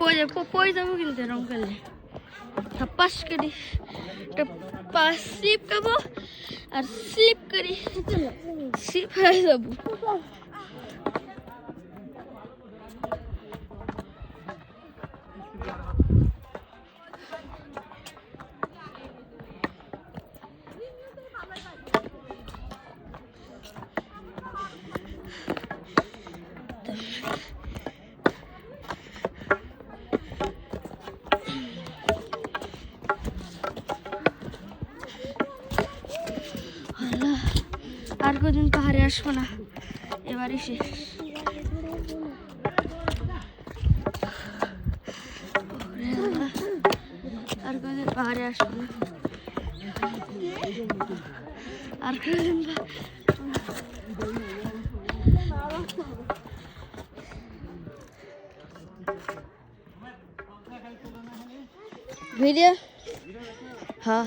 ওই যাব কিন্তু এরকম করলে পাস করি একটা পাস স্লিপ খাব, আর স্লিপ করি স্লিপ হয়ে যাব। আর কোদিন পাহাড়ে আসব না। এবারই শেষ। আর কোদিন পাহাড়ে আসব না। আর কোদিন ভিডিও? হ্যাঁ।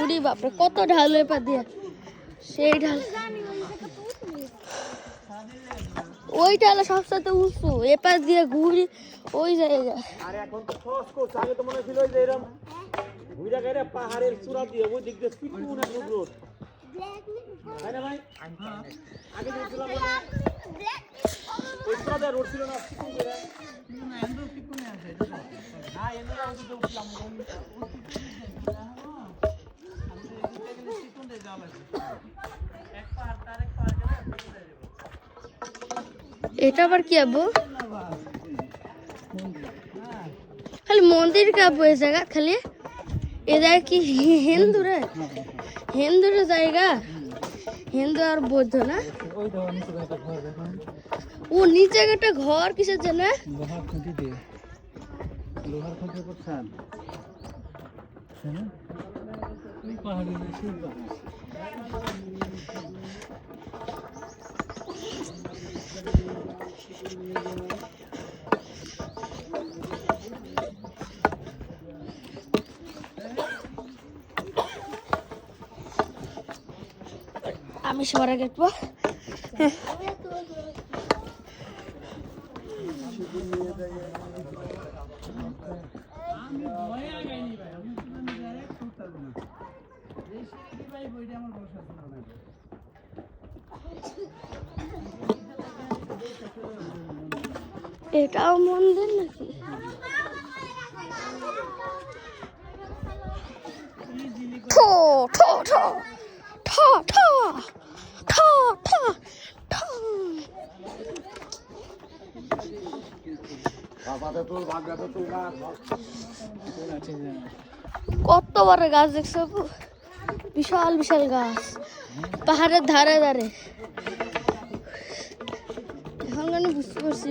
উড়ি বাপরে, কত ঢাল এপার দিয়ে। সেই ঢাল। ওই ঢালে সবসাথে উঁচু এপার দিয়ে ঘুরি, ওই জায়গা এখন তো মনে ছিল যে পাহাড়ের চূড়া দিয়ে ওই দিক দিয়ে পিটু করে না এন্ডো পিটুনে আছে না এন্ডো ওই যে উঠলাম এটা আবার কি আবু খালি মন্দির কাবু এই জায়গা? খালি এ জায়গা কি, হিন্দুরে? হিন্দুর জায়গা? হিন্দু আর বৌদ্ধ না? ও নিচে একটা ঘর, কিসের জন্য? লোহার খোঁজে করছেন হ্যাঁ? আমি সবার আগে একটু হ্যাঁ। এটাও মন্দির নাকি? ঠো ঠো কত বড় গাছ দেখছ? বিশাল বিশাল গাছ। পাহাড়ের ধারে ধারে। এখন বুঝতে পারছি